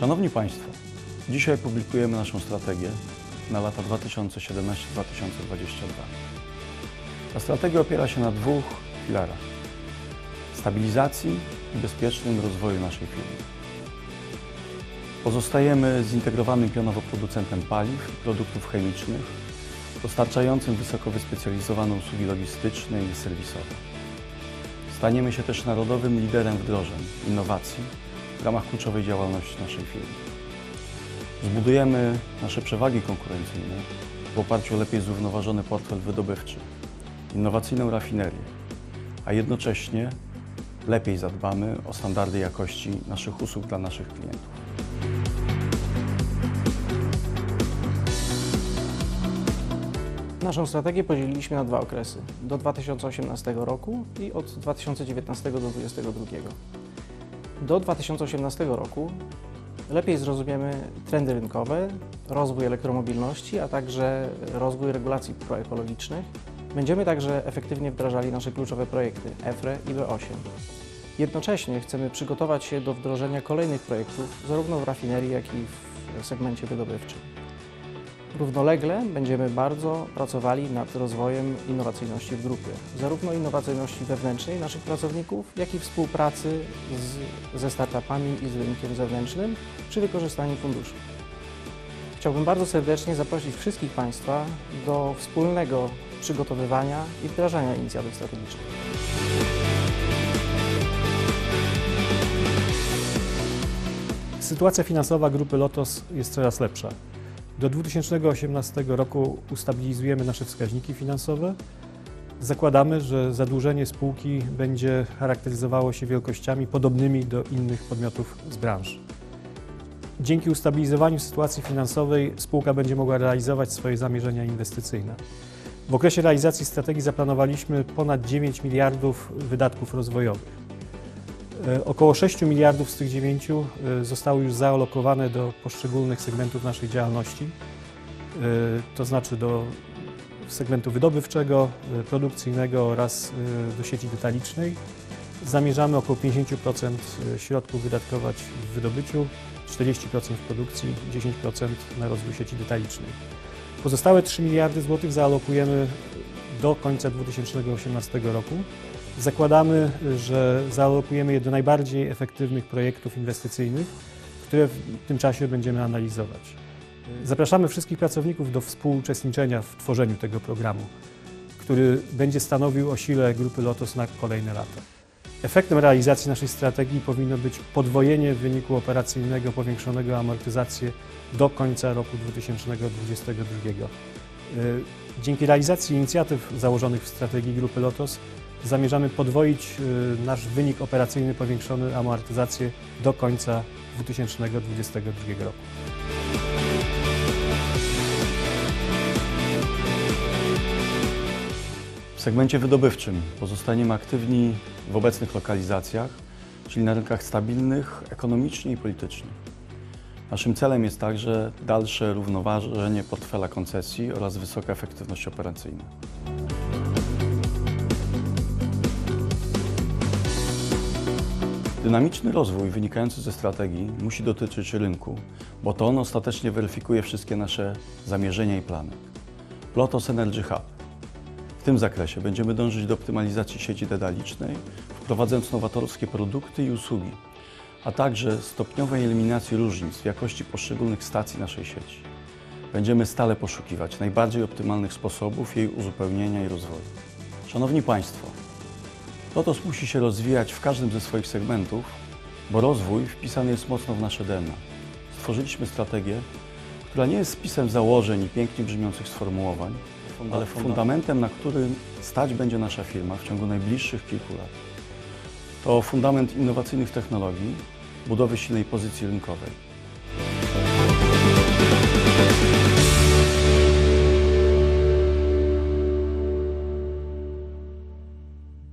Szanowni Państwo, dzisiaj publikujemy naszą strategię na lata 2017-2022. Ta strategia opiera się na dwóch filarach. Stabilizacji i bezpiecznym rozwoju naszej firmy. Pozostajemy zintegrowanym pionowo producentem paliw i produktów chemicznych, dostarczającym wysoko wyspecjalizowane usługi logistyczne i serwisowe. Staniemy się też narodowym liderem wdrożeń, innowacji w ramach kluczowej działalności naszej firmy. Zbudujemy nasze przewagi konkurencyjne w oparciu o lepiej zrównoważony portfel wydobywczy, innowacyjną rafinerię, a jednocześnie lepiej zadbamy o standardy jakości naszych usług dla naszych klientów. Naszą strategię podzieliliśmy na dwa okresy. Do 2018 roku i od 2019 do 2022. Do 2018 roku lepiej zrozumiemy trendy rynkowe, rozwój elektromobilności, a także rozwój regulacji proekologicznych. Będziemy także efektywnie wdrażali nasze kluczowe projekty EFRE i B8. Jednocześnie chcemy przygotować się do wdrożenia kolejnych projektów zarówno w rafinerii, jak i w segmencie wydobywczym. Równolegle będziemy bardzo pracowali nad rozwojem innowacyjności w grupie, zarówno innowacyjności wewnętrznej naszych pracowników, jak i współpracy z, ze startupami i z rynkiem zewnętrznym przy wykorzystaniu funduszy. Chciałbym bardzo serdecznie zaprosić wszystkich Państwa do wspólnego przygotowywania i wdrażania inicjatyw strategicznych. Sytuacja finansowa grupy Lotos jest coraz lepsza. Do 2018 roku ustabilizujemy nasze wskaźniki finansowe. Zakładamy, że zadłużenie spółki będzie charakteryzowało się wielkościami podobnymi do innych podmiotów z branży. Dzięki ustabilizowaniu sytuacji finansowej spółka będzie mogła realizować swoje zamierzenia inwestycyjne. W okresie realizacji strategii zaplanowaliśmy ponad 9 miliardów wydatków rozwojowych. E, Około 6 miliardów z tych 9 e, zostało już zaalokowane do poszczególnych segmentów naszej działalności, e, to znaczy do segmentu wydobywczego, produkcyjnego oraz do sieci detalicznej. Zamierzamy około 50% środków wydatkować w wydobyciu, 40% w produkcji, 10% na rozwój sieci detalicznej. Pozostałe 3 miliardy złotych zaalokujemy do końca 2018 roku. Zakładamy, że zaalokujemy je do najbardziej efektywnych projektów inwestycyjnych, które w tym czasie będziemy analizować. Zapraszamy wszystkich pracowników do współuczestniczenia w tworzeniu tego programu, który będzie stanowił o sile grupy Lotos na kolejne lata. Efektem realizacji naszej strategii powinno być podwojenie wyniku operacyjnego, powiększonego amortyzację do końca roku 2022. Y, Dzięki realizacji inicjatyw założonych w strategii grupy Lotos zamierzamy podwoić y, nasz wynik operacyjny powiększony amortyzację do końca 2022 roku. W segmencie wydobywczym pozostaniemy aktywni w obecnych lokalizacjach, czyli na rynkach stabilnych ekonomicznie i politycznie. Naszym celem jest także dalsze równoważenie portfela koncesji oraz wysoka efektywność operacyjna. Dynamiczny rozwój wynikający ze strategii musi dotyczyć rynku, bo to on ostatecznie weryfikuje wszystkie nasze zamierzenia i plany. Lotos Energy Hub. W tym zakresie będziemy dążyć do optymalizacji sieci detalicznej, wprowadzając nowatorskie produkty i usługi, a także stopniowej eliminacji różnic w jakości poszczególnych stacji naszej sieci. Będziemy stale poszukiwać najbardziej optymalnych sposobów jej uzupełnienia i rozwoju. Szanowni Państwo, Lotos musi się rozwijać w każdym ze swoich segmentów, bo rozwój wpisany jest mocno w nasze DNA. Stworzyliśmy strategię, która nie jest spisem założeń i pięknie brzmiących sformułowań, ale fundamentem, na którym stać będzie nasza firma w ciągu najbliższych kilku lat. To fundament innowacyjnych technologii, budowy silnej pozycji rynkowej,